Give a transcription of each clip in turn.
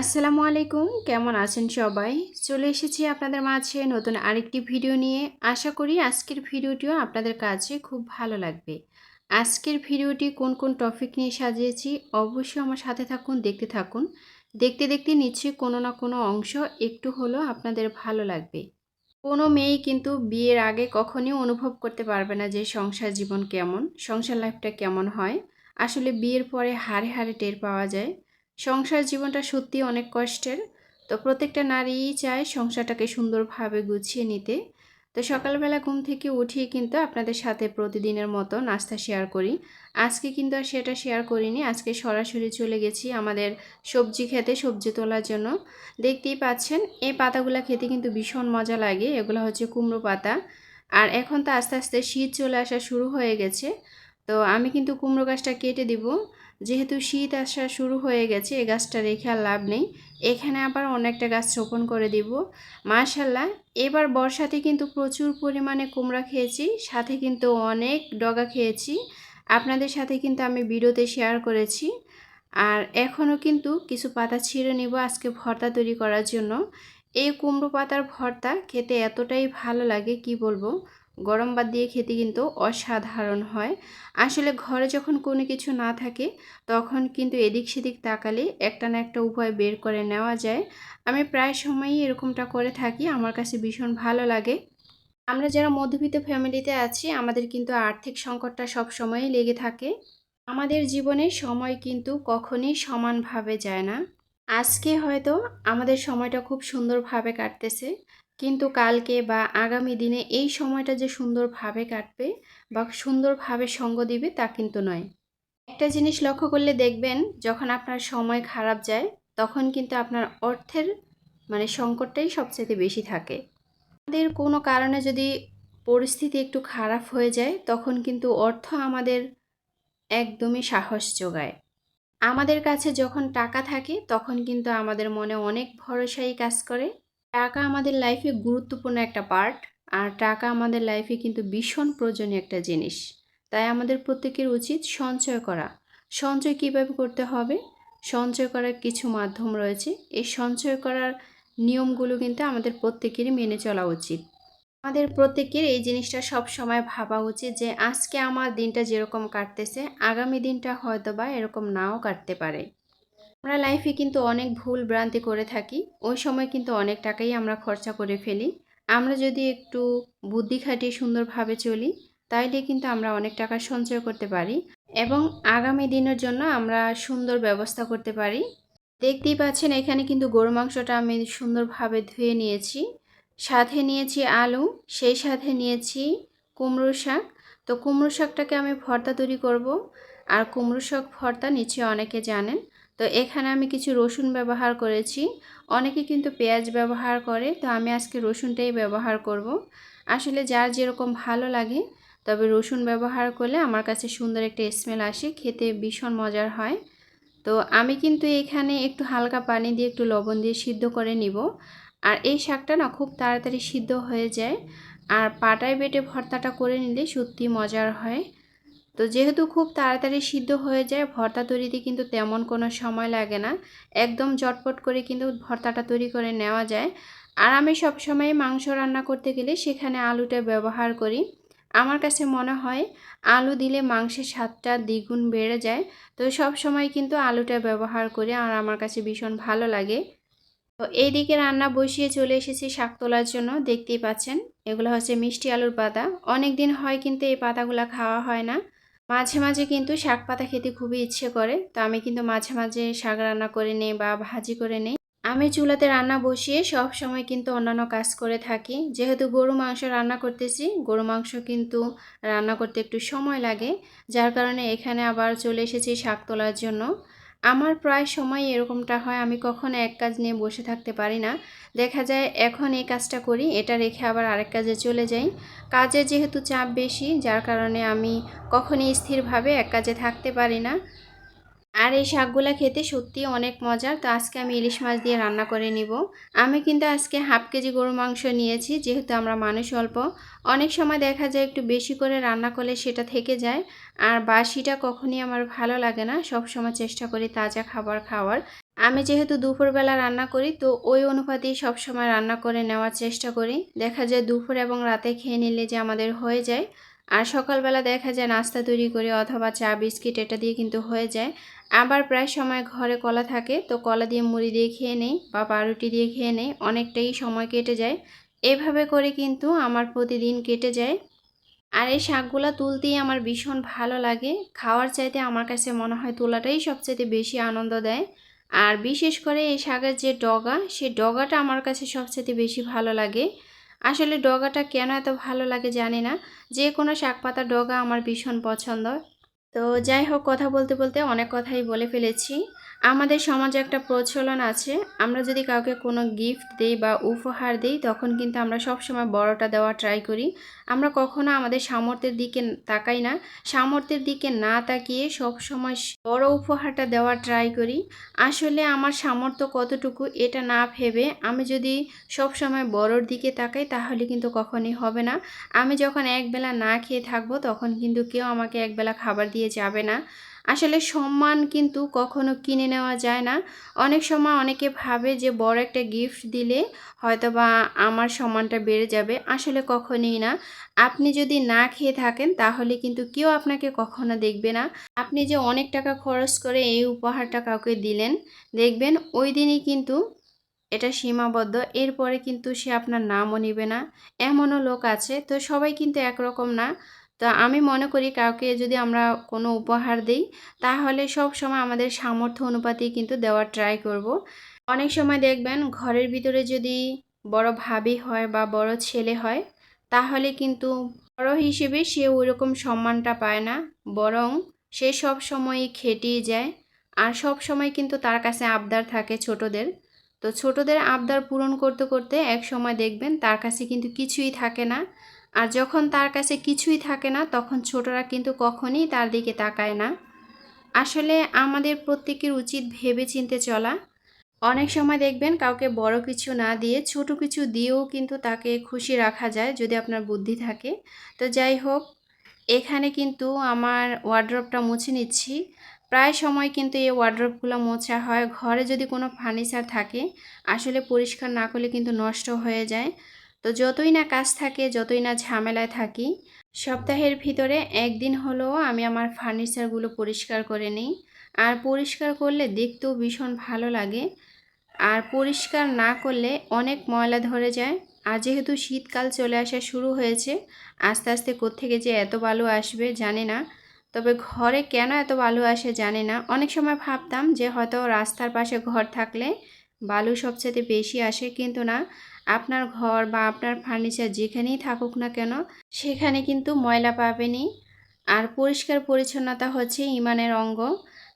আসসালামু আলাইকুম, কেমন আছেন সবাই? চলে এসেছি আপনাদের মাঝে নতুন আরেকটি ভিডিও নিয়ে। আশা করি আজকের ভিডিওটিও আপনাদের কাছে খুব ভালো লাগবে। আজকের ভিডিওটি কোন কোন টপিক নিয়ে সাজিয়েছি অবশ্যই আমার সাথে থাকুন, দেখতে থাকুন। দেখতে দেখতে নিশ্চয়ই কোনো না কোনো অংশ একটু হলেও আপনাদের ভালো লাগবে। কোনো মেয়েই কিন্তু বিয়ের আগে কখনই অনুভব করতে পারবে না যে সংসার জীবন কেমন, সংসার লাইফটা কেমন হয়। আসলে বিয়ের পরে হারে হারে টের পাওয়া যায়। সংসার জীবনটা সত্যি অনেক কষ্টের। তো প্রত্যেকটা নারীই চায় সংসারটাকে সুন্দরভাবে গুছিয়ে নিতে। তো সকালবেলা ঘুম থেকে উঠিয়ে কিন্তু আপনাদের সাথে প্রতিদিনের মতো নাস্তা শেয়ার করি। আজকে কিন্তু আর সেটা শেয়ার করিনি। আজকে সরাসরি চলে গেছি আমাদের সবজি খেতে, সবজি তোলার জন্য। দেখতেই পাচ্ছেন, এই পাতাগুলো খেতে কিন্তু ভীষণ মজা লাগে। এগুলো হচ্ছে কুমড়ো পাতা। আর এখন তো আস্তে আস্তে শীত চলে আসা শুরু হয়ে গেছে। তো আমি কিন্তু কুমড়ো গাছটা কেটে দিব। যেহেতু শীত আসা শুরু হয়ে গেছে এই গাছটা রেখে আর লাভ নেই। এখানে আবার অনেকটা গাছ রোপণ করে দিব। মাশাল্লাহ এবার বর্ষাতে কিন্তু প্রচুর পরিমাণে কুমড়া খেয়েছি, সাথে কিন্তু অনেক ডগা খেয়েছি। আপনাদের সাথে কিন্তু আমি ভিডিওতে শেয়ার করেছি। আর এখনও কিন্তু কিছু পাতা ছিঁড়ে নিব আজকে ভর্তা তৈরি করার জন্য। এই কুমড়ো পাতার ভর্তা খেতে এতটাই ভালো লাগে, কি বলব? গরম ভাত দিয়ে খেতে কিন্তু অসাধারণ হয়। আসলে ঘরে যখন কোনো কিছু না থাকে, তখন কিন্তু এদিক সেদিক তাকালে একটা না একটা উপায় বের করে নেওয়া যায়। আমি প্রায় সময়ই এরকমটা করে থাকি, আমার কাছে ভীষণ ভালো লাগে। আমরা যারা মধ্যবিত্ত ফ্যামিলিতে আছি, আমাদের কিন্তু আর্থিক সংকটটা সব সময়ই লেগে থাকে। আমাদের জীবনে সময় কিন্তু কখনই সমানভাবে যায় না। আজকে হয়তো আমাদের সময়টা খুব সুন্দরভাবে কাটতেছে। কিন্তু কালকে বা আগামী দিনে এই সময়টা যে সুন্দরভাবে কাটবে বা সুন্দরভাবে সঙ্গ দিবে তা কিন্তু নয়। একটা জিনিস লক্ষ্য করলে দেখবেন, যখন আপনার সময় খারাপ যায়, তখন কিন্তু আপনার অর্থের মানে সংকটটাই সবচেয়ে বেশি থাকে। আমাদের কোনো কারণে যদি পরিস্থিতি একটু খারাপ হয়ে যায়, তখন কিন্তু অর্থ আমাদের একদমই সাহস যোগায়। আমাদের কাছে যখন টাকা থাকে, তখন কিন্তু আমাদের মনে অনেক ভরসাই কাজ করে। টাকা আমাদের লাইফে গুরুত্বপূর্ণ একটা পার্ট আর টাকা আমাদের লাইফে কিন্তু ভীষণ প্রয়োজনীয় একটা জিনিস। তাই আমাদের প্রত্যেকের উচিত সঞ্চয় করা। সঞ্চয় কীভাবে করতে হবে? সঞ্চয় করার কিছু মাধ্যম রয়েছে। এই সঞ্চয় করার নিয়মগুলো কিন্তু আমাদের প্রত্যেকেরই মেনে চলা উচিত। আমাদের প্রত্যেকের এই জিনিসটা সব সময় ভাবা উচিত যে, আজকে আমার দিনটা যেরকম কাটতেছে, আগামী দিনটা হয়তো বা এরকম নাও কাটতে পারে। আমরা লাইফে কিন্তু অনেক ভুল ভ্রান্তি করে থাকি। ওই সময় কিন্তু অনেক টাকাই আমরা খরচা করে ফেলি। আমরা যদি একটু বুদ্ধি খাটিয়ে সুন্দরভাবে চলি, তাইলে কিন্তু আমরা অনেক টাকা সঞ্চয় করতে পারি এবং আগামী দিনের জন্য আমরা সুন্দর ব্যবস্থা করতে পারি। দেখতেই পাচ্ছেন, এখানে কিন্তু গরু মাংসটা আমি সুন্দরভাবে ধুয়ে নিয়েছি। সাথে নিয়েছি আলু, সেই সাথে নিয়েছি কুমড়ো শাক। তো কুমড়ো শাকটাকে আমি ভর্তা তৈরি করব। আর কুমড়ো শাক ভর্তা নিচে অনেকে জানেন। তো এখানে আমি কিছু রসুন ব্যবহার করেছি। অনেকে কিন্তু পেঁয়াজ ব্যবহার করে, তো আমি আজকে রসুনটাই ব্যবহার করব। আসলে যার যেরকম ভালো লাগে, তবে রসুন ব্যবহার করলে আমার কাছে সুন্দর একটা স্মেল আসে, খেতে ভীষণ মজার হয়। তো আমি কিন্তু এখানে একটু হালকা পানি দিয়ে একটু লবণ দিয়ে সিদ্ধ করে নিব। আর এই শাকটা না খুব তাড়াতাড়ি সিদ্ধ হয়ে যায়। আর পাটায় বেটে ভর্তাটা করে নিলে সত্যি মজার হয়। তো যেহেতু খুব তাড়াতাড়ি সিদ্ধ হয়ে যায়, ভর্তা তৈরিতে কিন্তু তেমন কোনো সময় লাগে না। একদম জটপট করে কিন্তু ভর্তাটা তৈরি করে নেওয়া যায়। আর আমি সবসময় মাংস রান্না করতে গেলে সেখানে আলুটা ব্যবহার করি। আমার কাছে মনে হয় আলু দিলে মাংসের স্বাদটা দ্বিগুণ বেড়ে যায়। তো সব সময় কিন্তু আলুটা ব্যবহার করি আর আমার কাছে ভীষণ ভালো লাগে। তো এইদিকে রান্না বসিয়ে চলে এসেছি শাক তোলার জন্য, দেখতেই পাচ্ছেন। এগুলো হচ্ছে মিষ্টি আলুর পাতা। অনেক দিন হয় কিন্তু এই পাতাগুলো খাওয়া হয় না। মাঝে মাঝে কিন্তু শাক পাতা খেতে খুবই ইচ্ছে করে। তো আমি কিন্তু মাঝে মাঝে শাক রান্না করে নেই বা ভাজি করে নেই। আমি চুলাতে রান্না বসিয়ে সব সময় কিন্তু অন্যান্য কাজ করে থাকি। যেহেতু গরু মাংস রান্না করতেছি, গরু মাংস কিন্তু রান্না করতে একটু সময় লাগে, যার কারণে এখানে আবার চলে এসেছি শাক তোলার জন্য। আমার প্রায় সময় এরকমটা হয়, আমি কখনো এক কাজ নিয়ে বসে থাকতে পারি না। দেখা যায় এখন এই কাজটা করি, এটা রেখে আবার আরেক কাজে চলে যাই। কাজে যেহেতু চাপ বেশি, যার কারণে আমি কখনই স্থিরভাবে এক কাজে থাকতে পারি না। আর এই শাকগুলো খেতে সত্যি অনেক মজার তো আজকে আমি ইলিশ মাছ দিয়ে রান্না করে নিব। আমি কিন্তু আজকে হাফ কেজি গরু মাংস নিয়েছি, যেহেতু আমরা মানুষ অল্প। অনেক সময় দেখা যায় একটু বেশি করে রান্না করলে সেটা থেকে যায়। আর বাসিটা কখনই আমার ভালো লাগে না সব সময় চেষ্টা করি তাজা খাবার খাওয়ার। আমি যেহেতু দুপুরবেলা রান্না করি, তো ওই অনুপাতেই সবসময় রান্না করে নেওয়ার চেষ্টা করি। দেখা যায় দুপুর এবং রাতে খেয়ে নিলে যে আমাদের হয়ে যায়। আর সকালবেলা দেখা যায় নাস্তা তৈরি করে অথবা চা, বিস্কিট এটা দিয়ে কিন্তু হয়ে যায়। আবার প্রায় সময় ঘরে কলা থাকে, তো কলা দিয়ে মুড়ি দিয়ে খেয়ে নেই বা পাউরুটি দিয়ে খেয়ে নেই, অনেকটাই সময় কেটে যায়। এভাবে করে কিন্তু আমার প্রতিদিন কেটে যায়। আর এই শাকগুলো তুলতেই আমার ভীষণ ভালো লাগে। খাওয়ার চাইতে আমার কাছে মনে হয় তোলাটাই সবচেয়ে বেশি আনন্দ দেয়। আর বিশেষ করে এই শাকের যে ডগা, সেই ডগাটা আমার কাছে সবচেয়ে বেশি ভালো লাগে। আসলে ডগাটা কেন এত ভালো লাগে জানি না। যে কোনো শাক পাতা ডগা আমার ভীষণ পছন্দ। তো যাই হোক, কথা বলতে বলতে অনেক কথাই বলে ফেলেছি। আমাদের সমাজে একটা প্রচলন আছে। আমরা যদি কাউকে কোনো গিফট দিই বা উপহার দিই, তখন কিন্তু আমরা সবসময় বড়টা দেওয়া ট্রাই করি। আমরা কখনো আমাদের সামর্থ্যের দিকে তাকাই না। সামর্থ্যের দিকে না তাকিয়ে সব সময় বড় উপহারটা দেওয়া ট্রাই করি। আসলে আমার সামর্থ্য কতটুকু এটা না ভেবে আমি যদি সব সময় বড়র দিকে তাকাই, তাহলে কিন্তু কখনই হবে না। আমি যখন একবেলা না খেয়ে থাকব, তখন কিন্তু কেউ আমাকে একবেলা খাবার দিয়ে যাবে না। আসলে সম্মান কিন্তু কখনো কিনে নেওয়া যায় না। অনেক সময় অনেকে ভাবে যে, বড় একটা গিফট দিলে হয়তো বা আমার সম্মানটা বেড়ে যাবে। আসলে কখনোই না। আপনি যদি না খেয়ে থাকেন, তাহলে কিন্তু কেউ আপনাকে কখনো দেখবে না। আপনি যে অনেক টাকা খরচ করে এই উপহারটা কাউকে দিলেন, দেখবেন ওই দিনই কিন্তু এটা সীমাবদ্ধ। এরপরে কিন্তু সে আপনার নামও নিবে না। এমনও লোক আছে। তো সবাই কিন্তু একরকম না। তো আমি মনে করি কাউকে যদি আমরা কোনো উপহার দিই, তাহলে সব সময় আমাদের সামর্থ্য অনুপাতেই কিন্তু দেওয়ার ট্রাই করব। অনেক সময় দেখবেন ঘরের ভিতরে যদি বড় ভাবি হয় বা বড় ছেলে হয়, তাহলে কিন্তু বড় হিসেবে সে ওই রকম সম্মানটা পায় না, বরং সে সব সময়ই খেটিয়ে যায়। আর সব সময় কিন্তু তার কাছে আবদার থাকে ছোটদের। তো ছোটদের আবদার পূরণ করতে করতে এক সময় দেখবেন তার কাছে কিন্তু কিছুই থাকে না। আর যখন তার কাছে কিছুই থাকে না, তখন ছোটরা কিন্তু কখনই তার দিকে তাকায় না। আসলে আমাদের প্রত্যেকের উচিত ভেবে চিনতে চলা। অনেক সময় দেখবেন কাউকে বড় কিছু না দিয়ে ছোট কিছু দিয়েও কিন্তু তাকে খুশি রাখা যায় যদি আপনার বুদ্ধি থাকে। তো যাই হোক, এখানে কিন্তু আমার ওয়ার্ড্রপটা মুছে নিচ্ছি। প্রায় সময় কিন্তু এই ওয়ার্ড্রপগুলো মোছা হয়। ঘরে যদি কোনো ফার্নিচার থাকে, আসলে পরিষ্কার না করলে কিন্তু নষ্ট হয়ে যায়। তো যতই না কাজ থাকে, যতই না ঝামেলায় থাকি, সপ্তাহের ভিতরে একদিন হলেও আমি আমার ফার্নিচারগুলো পরিষ্কার করে নিই। আর পরিষ্কার করলে দেখতেও ভীষণ ভালো লাগে। আর পরিষ্কার না করলে অনেক ময়লা ধরে যায়। আর যেহেতু শীতকাল চলে আসা শুরু হয়েছে, আস্তে আস্তে কোত্থেকে যে এত বালু আসবে জানি না। তবে ঘরে কেন এত বালু আসে জানি না। অনেক সময় ভাবতাম যে হয়তো রাস্তার পাশে ঘর থাকলে বালু সবচেয়ে বেশি আসে, কিন্তু না। আপনার ঘর বা আপনার ফার্নিচার যেখানেই থাকুক না কেন, সেখানে কিন্তু ময়লা পাবেনই। আর পরিষ্কার পরিচ্ছন্নতা হচ্ছে ইমানের অঙ্গ।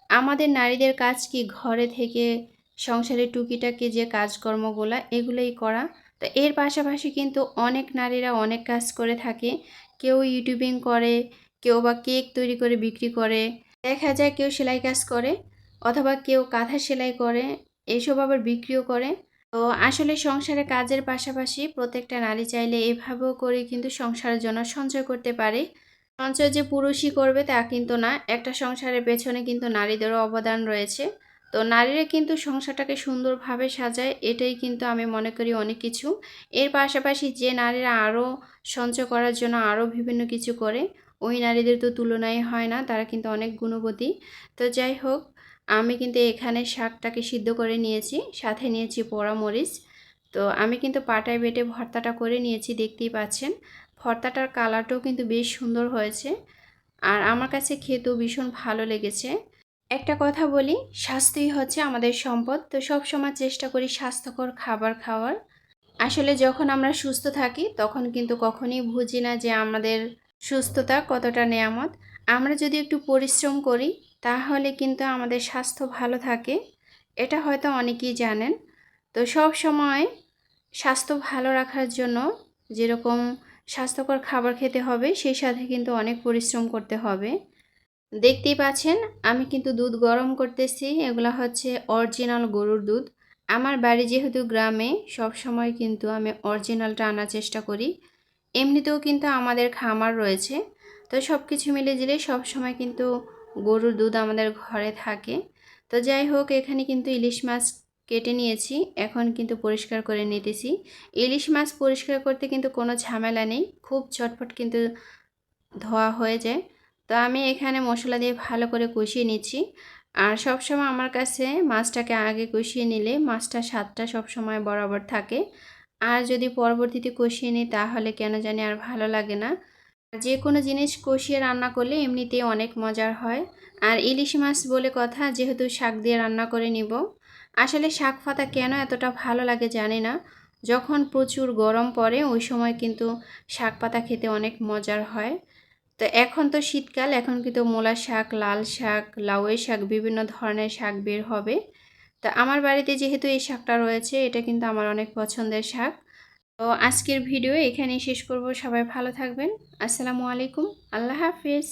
আমাদের নারীদের কাজ কি ঘরে থেকে সংসারের টুকিটাকি যে কাজকর্মগুলো, এগুলোই করা। তো এর পাশাপাশি কিন্তু অনেক নারীরা অনেক কাজ করে থাকে। কেউ ইউটিউবিং করে, কেউ বা কেক তৈরি করে, বিক্রি করে। দেখা যায় কেউ সেলাই কাজ করে, অথবা কেউ কাঁথা সেলাই করে, এসব আবার বিক্রিও করে। তো আসলে সংসারে কাজের পাশাপাশি প্রত্যেকটা নারী চাইলে এভাবেও করে কিন্তু সংসারের জন্য সঞ্চয় করতে পারে। সঞ্চয় যে পুরুষই করবে তা কিন্তু না, একটা সংসারের পেছনে কিন্তু নারীদেরও অবদান রয়েছে। তো নারীরা কিন্তু সংসারটাকে সুন্দরভাবে সাজায়, এটাই কিন্তু আমি মনে করি অনেক কিছু। এর পাশাপাশি যে নারীরা আরও সঞ্চয় করার জন্য আরও বিভিন্ন কিছু করে, ওই নারীদের তো তুলনায় হয় না, তারা কিন্তু অনেক গুণবতী। তো যাই হোক আমি কিন্তু এখানে শাকটাকে সিদ্ধ করে নিয়েছি, সাথে নিয়েছি পোড়া মরিচ। তো আমি কিন্তু পাটায় বেটে ভর্তাটা করে নিয়েছি, দেখতেই পাচ্ছেন। ভর্তাটার কালারটাও কিন্তু বেশ সুন্দর হয়েছে আর আমার কাছে খেতেও ভীষণ ভালো লেগেছে। একটা কথা বলি, স্বাস্থ্যই হচ্ছে আমাদের সম্পদ। তো সব সময় চেষ্টা করি স্বাস্থ্যকর খাবার খাওয়ার। আসলে যখন আমরা সুস্থ থাকি, তখন কিন্তু কখনই বুঝি না যে আমাদের সুস্থতা কতটা নেয়ামত। আমরা যদি একটু পরিশ্রম করি তাহলে কিন্তু আমাদের স্বাস্থ্য ভালো থাকে। এটা হয়তো অনেকেই জানেন। তো সব সময় স্বাস্থ্য ভালো রাখার জন্য যেরকম স্বাস্থ্যকর খাবার খেতে হবে, সেই সাথে কিন্তু অনেক পরিশ্রম করতে হবে। দেখতেই পাচ্ছেন, আমি কিন্তু দুধ গরম করতেছি, এগুলো হচ্ছে অরিজিনাল গরুর দুধ। আমার বাড়ি যেহেতু গ্রামে, সব সময় কিন্তু আমি অরিজিনালটা আনার চেষ্টা করি। এমনিতেও কিন্তু আমাদের খামার রয়েছে। তো সব কিছু মিলে দিলে সব সময় কিন্তু গরুর দুধ আমাদের ঘরে থাকে। তো যাই হোক, এখানে কিন্তু ইলিশ মাছ কেটে নিয়েছি। এখন কিন্তু পরিষ্কার করে নিতেছি। ইলিশ মাছ পরিষ্কার করতে কিন্তু কোনো ঝামেলা নেই। খুব চটপট কিন্তু ধোয়া হয়ে যায়। তো আমি এখানে মশলা দিয়ে ভালো করে কষিয়ে নিচ্ছি। আর সবসময় আমার কাছে মাছটাকে আগে কষিয়ে নিলে মাছটা স্বাদটা সবসময় বরাবর থাকে। আর যদি পরবর্তীতে কষিয়ে নিই, তাহলে কেন জানি আর ভালো লাগে না। যে কোনো জিনিস কষিয়ে রান্না করলে এমনিতেই অনেক মজার হয়। আর ইলিশ মাছ বলে কথা, যেহেতু শাক দিয়ে রান্না করে নিব। আসলে শাক পাতা কেন এতটা ভালো লাগে জানি না। যখন প্রচুর গরম পড়ে, ওই সময় কিন্তু শাক পাতা খেতে অনেক মজার হয়। তো এখন তো শীতকাল, এখন কিন্তু মূলা শাক, লাল শাক, লাউয়ের শাক, বিভিন্ন ধরনের শাক বের হবে। তা আমার বাড়িতে যেহেতু এই শাকটা রয়েছে, এটা কিন্তু আমার অনেক পছন্দের শাক। তো আজকের ভিডিও এখানেই শেষ করব। সবাই ভালো থাকবেন। আসসালামু আলাইকুম। আল্লাহ হাফিজ।